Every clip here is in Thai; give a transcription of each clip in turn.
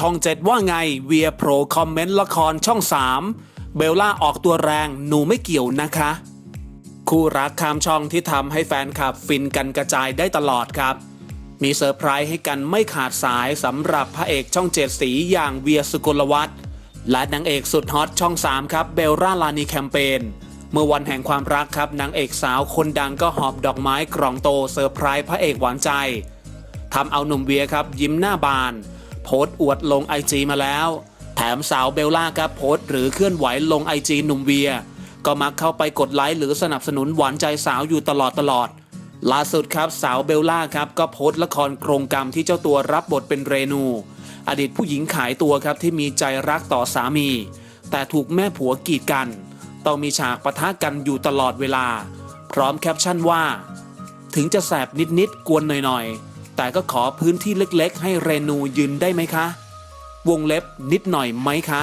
ช่องเจ็ดว่าไงเวียโปรคอมเมนต์ละครช่อง 3 เบลล่าออกตัวแรงหนูไม่เกี่ยวนะคะ คู่รักข้ามช่องที่ทำให้แฟนคลับฟินกันกระจายได้ตลอดครับ มีเซอร์ไพรส์ให้กันไม่ขาดสายสำหรับพระเอกช่องเจ็ดสีอย่างเวียสุกลวัฒน์และนางเอกสุดฮอตช่อง 3 ครับเบลล่าลานีแคมเปญเมื่อวันแห่งความรักครับนางเอกสาวคนดังก็หอบดอกไม้กล่องโตเซอร์ไพรส์พระเอกหวานใจทำเอาหนุ่มเวียครับยิ้มหน้าบาน โพสต์อวดลงไอจีมาแล้ว แถมสาวเบลล่าครับโพสต์หรือเคลื่อนไหวลงไอจีหนุ่มเวีย ก็มักเข้าไปกดไลค์หรือสนับสนุนหวานใจสาวอยู่ตลอดตลอดล่าสุดครับสาวเบลล่าครับก็โพสต์ละครโครงกรรมที่เจ้าตัวรับบทเป็นเรนู อดีตผู้หญิงขายตัวครับที่มีใจรักต่อสามี แต่ถูกแม่ผัวกีดกัน ต้องมีฉากปะทะกันอยู่ตลอดเวลา พร้อมแคปชั่นว่า ถึงจะแสบนิดๆกวนหน่อยๆ แต่ก็ขอพื้นที่เล็กๆ ให้เรนูยืนได้ไหมคะ วงเล็บนิดหน่อยไหมคะ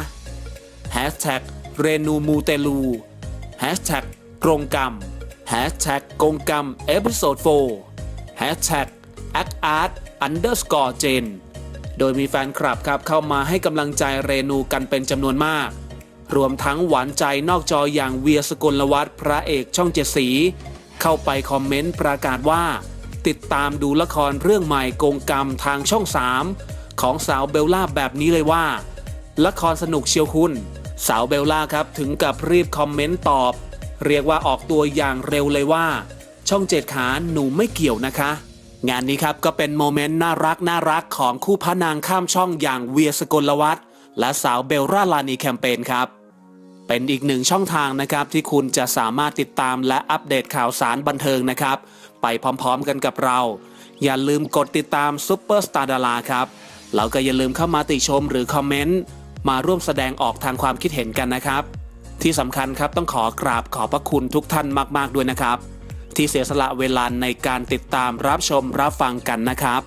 h a เรนูมูเตลูกรงกรรม Hashtag กรงกรรมเอพิโซด4 Hashtag act art underscore gen โดยมีแฟนคลับครับเข้ามาให้กำลังใจเรนูกันเป็นจำนวนมาก รวมทั้งหวานใจนอกจออย่างเวียสกลวัฒน์พระเอกช่องเจ็ดสี เข้าไปคอมเมนต์ประกาศว่า ติดตามดูละครเรื่องใหม่โกงกรรมทางช่อง 3 ของสาวเบลล่าแบบนี้เลยว่า ละครสนุกเชียวคุณ สาวเบลล่าครับถึงกับรีบคอมเมนต์ตอบ เรียกว่าออกตัวอย่างเร็วเลยว่า ช่องเจ็ดขาหนูไม่เกี่ยวนะคะ งานนี้ครับก็เป็นโมเมนต์น่ารักน่ารักของคู่พระนางข้ามช่องอย่างเวียสกลวัฒและสาวเบลล่าลานีแคมเปญครับ เป็นอีกหนึ่งช่องทางนะครับที่คุณจะสามารถติดตามและอัปเดตข่าวสารบันเทิงนะครับ ไปพร้อมๆกันกับเรา อย่าลืมกดติดตามซุปเปอร์สตาร์ดาราครับแล้วก็อย่าลืมเข้ามาติชมหรือคอมเมนต์มาร่วมแสดงออกทางความคิดเห็นกันนะครับ ที่สำคัญครับต้องขอกราบขอบพระคุณทุกท่านมาก ๆด้วยนะครับ ที่เสียสละเวลาในการติดตามรับชมรับฟังกันนะครับ